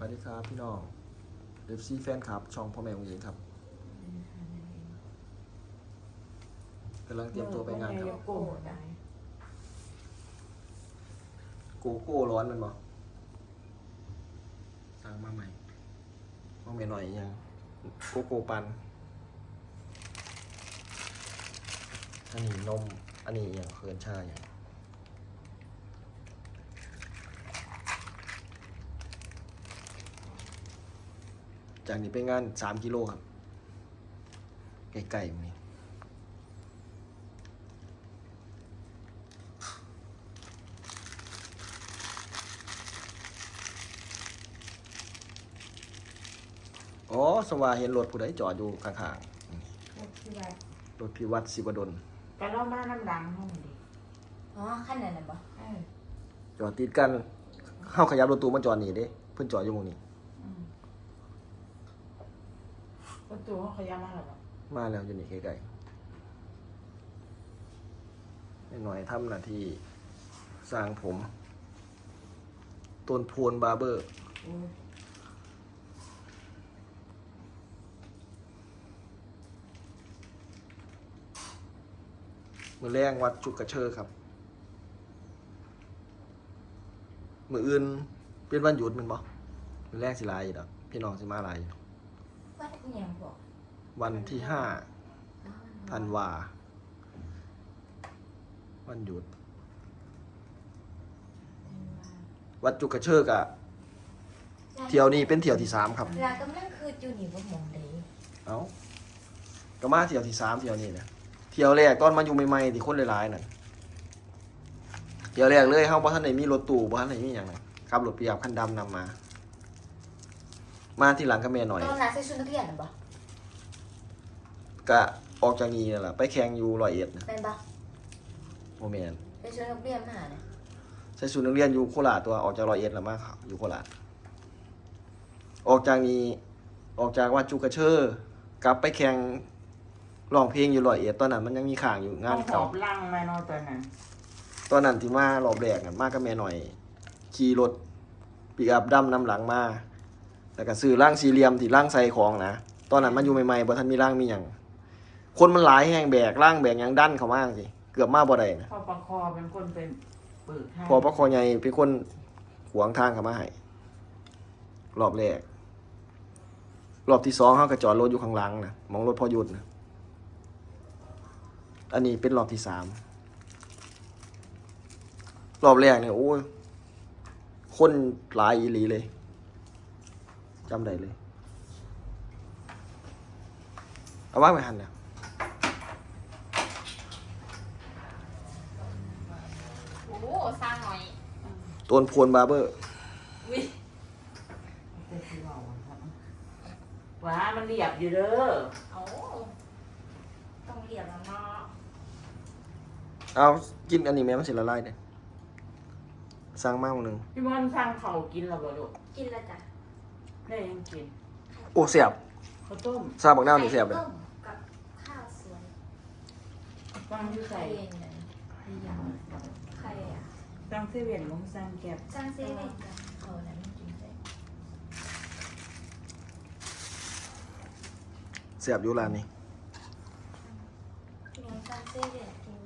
สวัสดีครับพี่น้อง FC แฟนคลับ ช่องพ่อแม่ของหญิงครับกำลังเตรียมตัวไปงานครับ โกโกโก้ร้อนมันบ่สั่งมาใหม่พ่อแม่หน่อยยังโกโก้ปันอันนี้นม อันนี้อย่างเคินชาอย่าง จากนี้ไปงานสามกิโลครับไกลๆมั้ยอ๋อสว่าเห็นรถผู้ใดจอดอยู่ข้างที่ว่าๆรถพิวัตรศิวดลแต่เรามาน้ำดังห้องดิอ๋อขั้นนั้นน่ะบ่ เออจอดติดกันเข้าขยับรถตู้มาจอดนี่เด้เพิ่นจอดอยู่หมองนี้ อืม ประตูเขาขยับมาแล้วบ่มาแล้วอยู่นี่ใกล้ๆหน่อยๆทำหน้าที่สร้างผมต้นโพนบาร์เบอร์อมือแรงวัดจุกกระเชอครับ มืออื่นเป็นวันหยุดมันบ่มือแรกสิลายอยู่ดอกพี่น้องสิมาลายอยู่ อิหยังบ่วันที่ห้าอ๋อธันวา วันหยุด วัดจุกกระเชอกะเที่ยวนี้เป็นเที่ยวที่สามครับเวลากำลังคืออยู่นี่บ่หมองใดเอ้าก็มาเที่ยวที่สามเที่ยวนี้นะเที่ยวแรกตอนมาอยู่ใหม่ๆที่คนหลายๆนั่นเที่ยวแรกเลยเฮาบ่ทันได้มีรถตู้บ่ทันได้มีหยังนะขับรถปิกอัพคันดำนำมา มาที่หลังกับแม่หน่อย ตอนนั้นใส่ชุดนักเรียนน่ะบ่ก็ออกจากนี้นั่นล่ะไปแข่งอยู่ร้อยเอ็ดนะแม่นบ่โมแมนใส่ชุดนักเรียนมาน่ะใส่ชุดนักเรียนอยู่โคราชตัวออกจากร้อยเอ็ดแล้วมาครับอยู่โคราชออกจากนี้ออกจากวัดจุกกระเชอกลับไปแข่งร้องเพลงอยู่ร้อยเอ็ดตอนนั้น มันยังมีข่างอยู่งานต้องสเก่าอบล่างมาเนาะตอนนั้นตอนนั้นที่มารอบแรกน่ะมากับแม่หน่อย ขี่รถปีกอัพดำนำหลังมา แล้วก็ซื้อร่างสี่เหลี่ยมที่ร่างใส่ของนะตอนนั้นมันอยู่ใหม่ๆบ่ทันมีร่างมีหยังคนมันหลายแห่งแบกร่างแบกหยังดันเข้ามาสิเกือบมาบ่ได้นะพ่อประคอเป็นคนเป็นเปิดให้พอพระคอใหญ่เป็นคนขวางทางเข้ามาให้รอบแรกรอบที่สองเขาก็จอดรถอยู่ข้างหลังนะมองรถพอหยุดนะอันนี้เป็นรอบที่สามรอบแรกเนี่ยโอ้ยคนหลายอีหลีเลย จำได้เลย เอาว่างไปหันเนี่ยโอ้สร้างหน่อยต้นโพนบาร์เบอร์วิแต่ที่ว่าว่าครับว้ามันเรียบอยู่เด้อเอาต้องเรียนแล้วเนาะเอากินอันนี้แม่มันสิละลายเนี่ยสั่งมาหนึ่งพี่มอนสั่งเขาวกินแล้วบ่ลูกกินแล้วจ้ะ ได้ยังกินโอ้เสียบข้าวต้มซาบักน้าวนี่เสียบเลยไข่ต้มกับข้าวสวยฟังอยู่ใส่ไข่เย็นน่ะไข่อะตั้งเซเว่นลงสั่งแก็บสร้างเซเว่นกันเอานั้นกินได้เสียบอยู่ร้านนี้แม่สร้างเซเว่นกิน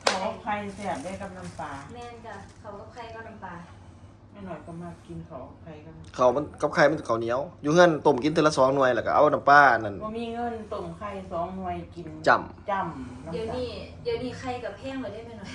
เขาไข่แซ่บได้กับน้ำปลา แม่นจ้ะเขากับไข่ก็น้ำปลาไม่ หน่อยก็มากินเขาไข่กันเขามันกับไข่มันข้าวเหนียว อยู่เฮือนต้มกินเทอละสองหน่วยแล้วก็เอาน้ำปลานั่นว่ามีเงินต้มไข่สองหน่วยกินจจำำเดี๋ยวตาลนี้เดี๋ยวนี้ไข่กับแพงเลยได้ไหมหน่อย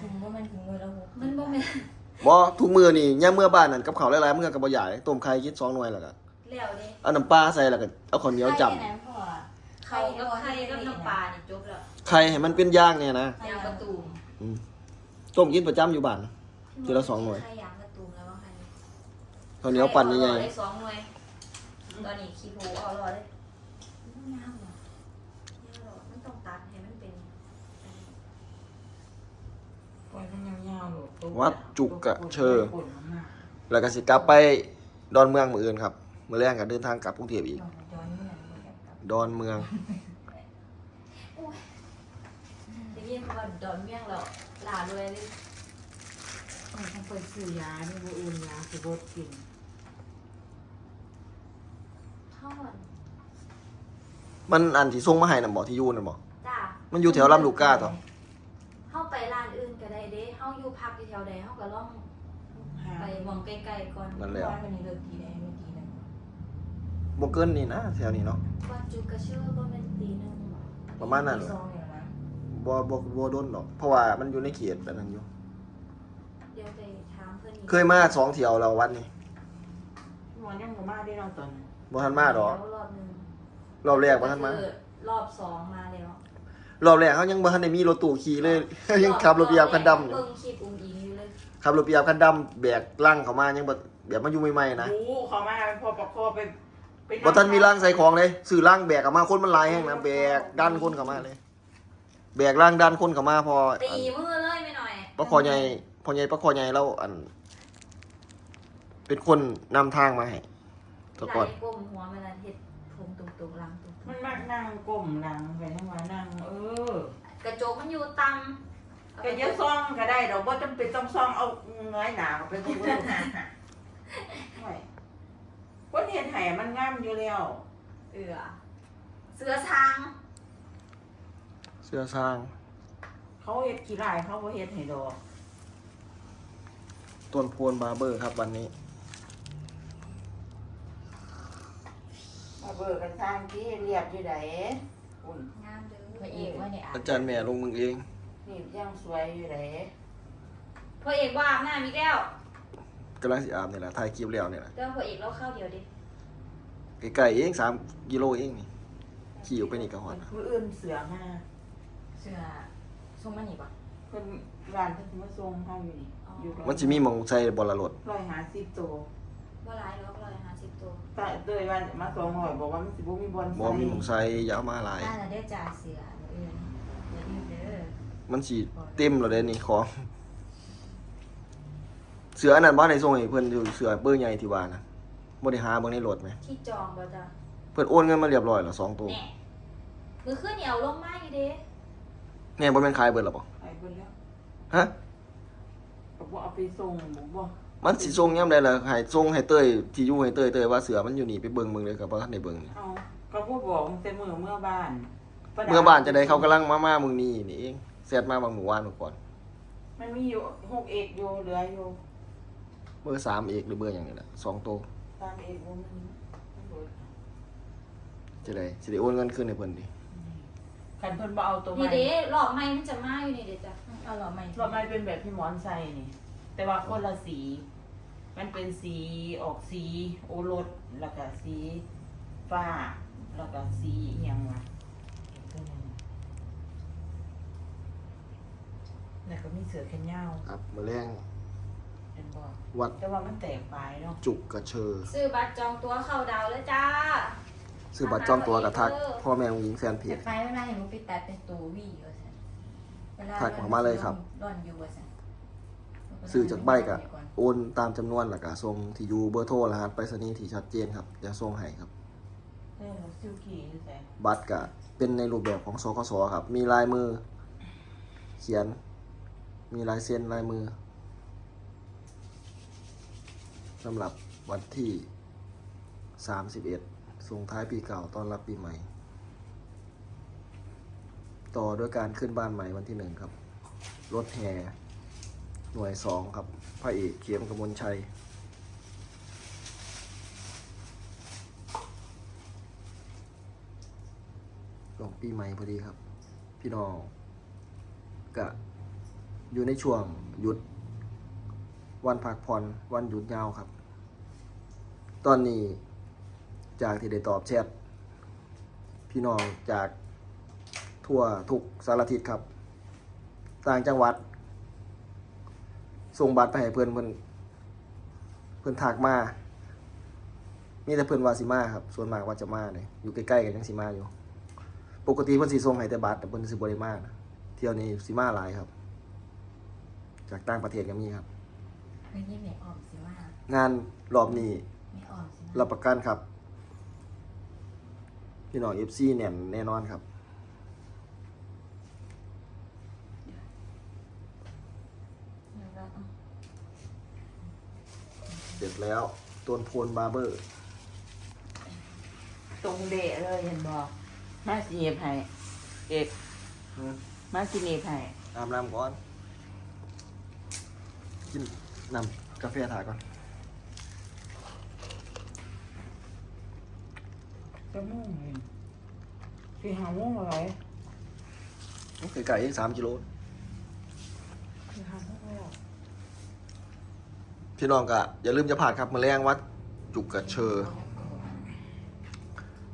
ถึงว่ามันถึงมือแล้วมันบ่แม่นบ่ทุกมื้อนี่ย่ามมื้อบ้านนั่นกับข้าวหลายๆมื้อก็บ่ใหญ่ต้มไข่กินสองหน่วยแล้วก็แล้วเด้เอาน้ำปลาใส่แล้วก็เอาข้าวเหนียวจ้ำไข่กับไข่กับน้ำปลานี่จบแล้วไข่ให้มันเป็นย่างเนี่ยนะยางประตูมอืมต้มกินประจำอยู่บ้านทีละสองหน่วยไข่ยางประตูมแล้วว่าไข่ ข้าวเหนียวปั่นใหญ่ไข่เอาได้สองหน่วยตอนนี้ขี้โพเอารอเลยมันยาวเหรอยาวเหรอมันต้องตัดให้มันเป็นปล่อยมันยาวๆลูกตุ๊วัดจุกกะเชอปุ่นมากๆแล้วก็สิกลับไปดอนเมืองมื้ออื่นครับมื้อแรกก็เดินทางกลับกรุงเทพอีก ดอนเมืองได้ยินคำว่าดอนเมี่ยงแล้วลาเลยเลยต้องไปซื้อยานี่บ่อื่นยาสิบดกินา ก่อนมันอันที่ส่งมาให้น่ะบ่ที่อยู่น่ะบ่จ้ามันอยู่แถวลำลูกกาต่อเข้าไปร้านอื่นก็ได้เด้เข้าอยู่พักอยู่แถวใดเข้าก็ล่องหาไปมองใกล้ๆก่อนนั่นแหละวันนี้เลิกทีได้ไม่ทีนึงบ่เกินนี่นะแถวนี้เนาะวันจุกกระเชื่อว่าเป็นตีหนึงประมาณนั้นตีเหรสอองเนี่ยนะบ่บ่บ่โดนดอก เพราะว่ามันอยู่ในเขตแบบนั้นอยู่ เดี๋ยวไปถามเพื่อนอีกเคยมาสองเที่ยวแล้ววันนี้วันยังบ่มาได้นอนตอนนั้น บ่ทันมาดอก แล้วรอบหนึงรอบแรกบ่ทันมา คือรอบสองมาแล้วรอบแรกเขายังบ่ทันได้มีรถตู้ขี่เลย ยังขับรถเบียบคันดำอยู่เบิ่งคลิปอุ้งอิงอยู่เลยขับรถเบียบคันดำแบกลังเข้ามายังบ่แบบมันอยู่ใหม่ๆนะโอ้เขามาพอประคอไปไปบ่ทันมีลังใส่ของเลยซื้อลังแบกเข้ามาคนมันหลายแฮงนะแบกดันคนเข้ามาเลย แบกลังดันคนเข้ามาพอตีอันมือเลยไม่หน่อยปะคอใหญ่พอใหญ่ปะคอใหญ่แล้วอัน เป็นคนนำทางมาให้แตะก่อน ไหลก้มหัวเวลาเฮ็ดผมตุกๆหลังตุกมันมากนั่งก้มหลังไปทั้งวันนั่งเออๆกระจกมันอยู่ต่ำก็อยังซ่องก็ได้ดอกว่าจำเป็นต้องซ่องเอาเงยหนาไปทุกเรื่องไม่คนเห็นแห่มันงามอยู่แล้วเอือเสือช้างเสื้อสร้าง เขาเห็ดขี้ลายเขาบ่เห็ดให้ดอกต้นโพนบาร์เบอร์ครับวันนี้ มา เบิกกันสร้างที่เรียบอยู่ไหนอุ่นงามเด้อพระเอกว่าเนี่ยอาจารย์แม่ลงมึงเอง นี่ยังสวยอยู่ไหนพ่อเอกว่าอาบน้ำอีกแล้วกำลังสิอาบนี่แหละถ่ายคลิปแล้วนี่แหละเดี๋ยวพ่อเอกเราเข้าเดียวดิไกลๆเองสามกิโลเองนี่ขี่ออกไปนี่ก็ฮอดนะมืออื่นเสือมาเสือส่งมานี่ปะเพิ่นร้านเพิ่นสิมาส่งเฮาอยู่นี่อยู่มันสิมีหมองใส่บอลละรถร้อยหาสิบตั วว่าร้ายแล้วร้อยห้าสิบตัวแต่เตยว่ามาสองร้อยบอกว่ามันสิบ่มีบอลบ่มีหมองใส่อยาวมาหลาย น่าจะได้จ่าเสือเอื่นเดี๋ยวนี้เด้อมันสิเต็มแล้วเด้นี่ของ เสืออันนั้นบ่ได้ส่งให้เพิ่นอยู่เสือเบอร์ใหญ่ที่ว่านะบ่ได้หาเบิ่งในรถไหมที่จองบ่จ้ะเพิ่นโอนเงินมาเรียบร้อยแล้วสองตัวแน่มือขึ้นเหนียวลงมาอยู่เด้แน่บ่แม่นขายเบิดแล้วบ่ไอ้เบิ่นแล้วฮะบอกว่าเอาไปส่งบอกว่า มันสิส่งยามใดล่ะให้ส่งให้เต้ยที่อยู่ให้เต้ยเต้ยว่าเสือมันอยู่นี่ไปเบิ่งเบิ่งเลยก็บ่ทันได้เบิ่งนี่เอาก็บ่บอกตั้งแต่มื้อเมื่อบ้านเมื่อบ้านจะได้เขากำลังมามามึงนี่นี่เองเสร็จมาบางหมู่บ้านเมื่อก่อน มันมีอยู่6เอกอยู่เหลืออยู่เบอร์สามเอกหรือเบอร์อย่างนี้แหละสองตัวตามเอกบ่มีมันเบิดจะได้จะได้โอนเงินคืนให้เพิ่นดิคันเพิ่นบ่เอาตัวใหนี่ม่เด้หลอกไม้มันจะมาอยู่นี่เด้จ้ะเอาหลอกไม้รอบมันเป็นแบบที่หมอนใส่นี่ แต่ว่าคนละสี มันเป็นสีออกสีโอรสแล้วก็สีฟ้า แล้วก็สีอิหยังวะแล้วก็มีเสือแขนยาวครับมาแรงเป็นบ่วัดแต่ว่ามันแตกปลายเนาะจุกกระเชอซื้อบัตรจองตั๋วเข้าดาวแล้วจ้าซื้อบัตรจองตัวกับทักพ่อแม่ของหญิงแฟนเพแต่จไฟเวลาเห็นหนูไปตัดเป็นตัววี่ว่าซั่นเวลาทักมาเลยครับร่อนอยู่ว่า ซั่นซื้อจากใบกะโอนตามจำนวนแล้วก็ส่งที่อยู่เบอร์โทรรหัสไปรษณีย์ที่ชัดเจนครับเดี๋ยวส่งให้ครับเออซิลกี้อยู่แต่บัตรกะเป็นในรูปแบบของสคสครับ มีลายมือ เขียน มีลายเซ็นลายมือสำหรับวันที่ 31 ส่งท้ายปีเก่าต้อนรับปีใหม่ ต่อด้วยการขึ้นบ้านใหม่วันที่หนึ่งครับ รถแห่ หน่วยสองครับพระเอกเขียมกมลชัย หลงปีใหม่พอดีครับ พี่น้องกะอยู่ในช่วงหยุด วันพักผ่อนวันหยุดยาวครับ ตอนนี้จากที่ได้ตอบแชทพี่น้องจากทั่วทุกสารทิศครับ ต่างจังหวัด ส่งบัตรไปให้เพื่อนเพื่อนเพื่อนถักมา มีแต่เพื่อนวาสิมาครับ ส่วนมากว่าจะมาเนี่ยอยู่ใกล้ๆกันยังสิมาอยู่ ปกติเพิ่นสิส่งให้แต่บัตรแต่เพิ่นสิบ่ได้มานะเที่ยวนี้สิมาหลายครับ จากต่างประเทศก็มีครับเฮ้ยนี่แม่ออมสิว่างานรอบนี้แม่ออมสิรับประกันครับ พี่น้อง FC แน่นแน่นอนครับ แล้วก็เอา เสร็จ แล้วต้นโพนบาร์เบอร์ ตรงเดะเลยเห็นบอกมาสีเอฟให้เอกอืมมาสีเอฟให้อาบน้ำก่อน กินน้ำกาแฟถ่ายก่อน จะม่วงเองสีหาม่วงอะไรไก่ๆอีกสามกิโล สีหาม่วงอะไร พี่น้องก็อย่าลืมจะผ่านครับมาแรงวัดจุกกระเชอ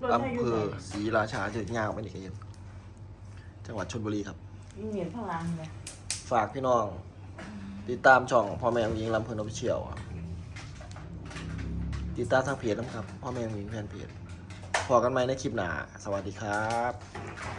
รถไฟอำอเภยู่ไหอนศรีราชาเจิดยาวไปนี่ก็เห็นจังหวัดชลบุรีครับยิ่งเหรียญพลังเลยฝากพี่น้อง ติดตามช่องพ่อแม่ของหญิงลำเพลินออฟฟิเชียลครับติดตามทางเพจนะครับพ่อแม่ของหญิงแฟนเพจพอกันไหมในคลิปหน้า สวัสดีครับ